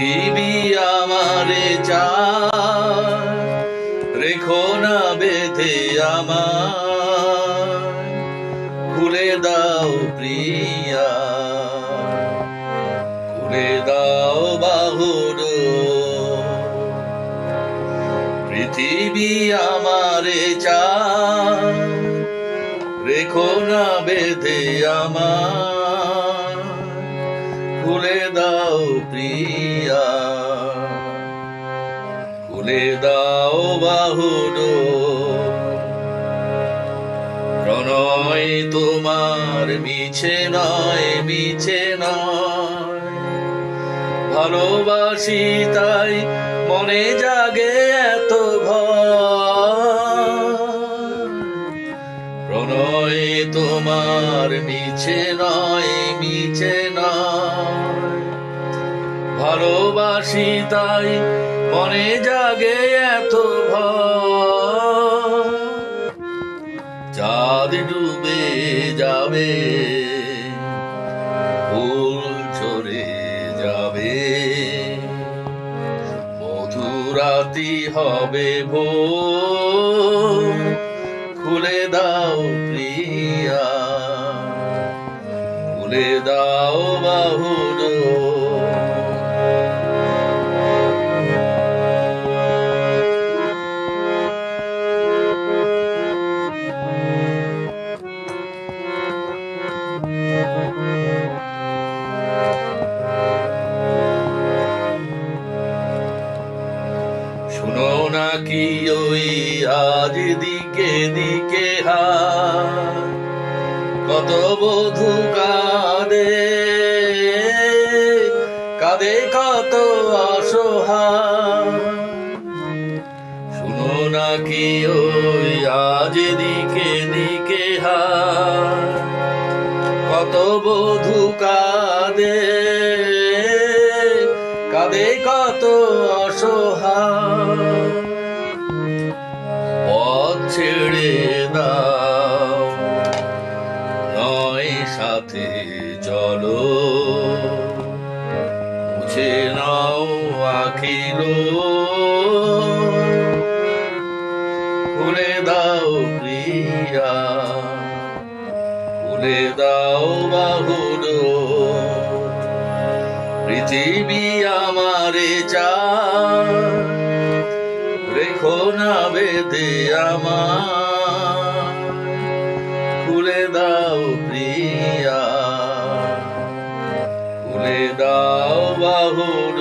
পৃথিবী আমারে চায়। রেখো না বেঁধে আমার খুলে দাও প্রিয়া। খুলে দাও বাহুর। পৃথিবী আমারে চায়। রেখো না বেঁধে আমার খুলে দাও প্রিয়া। খুলে দাও বাহুর প্রণয় তোমার মিছে নয় মিছে নয়। ভালোবাসি তাই মনে জাগে এত প্রণয় তোমার মিছে নয় মিছে নয়। ভালোবাসি তাই মনে জাগে এত চাঁদ ডুবে যাবে, ফুল ঝরে যাবে। মধুরাতি হবে ভো খুলে দাও প্রিয়া, খুলে দাও বাহুর নাকি ওই আজ দিকে দিকে হায় কত বধু কাঁদে কাঁদে কত অসহায়। শুনো নাকি ওই আজ দিকে দিকে হায় কত বধু কাঁদে কাঁদে কত অসহায়। সাথে চলো। মুছে নাও আখিলো। খুলে দাও প্রিয়া। খুলে দাও বাহুর পৃথিবী আমারে চায়। রেখো না বেদে আমার খুলে দাও প্রিয়া। দাও বাহুর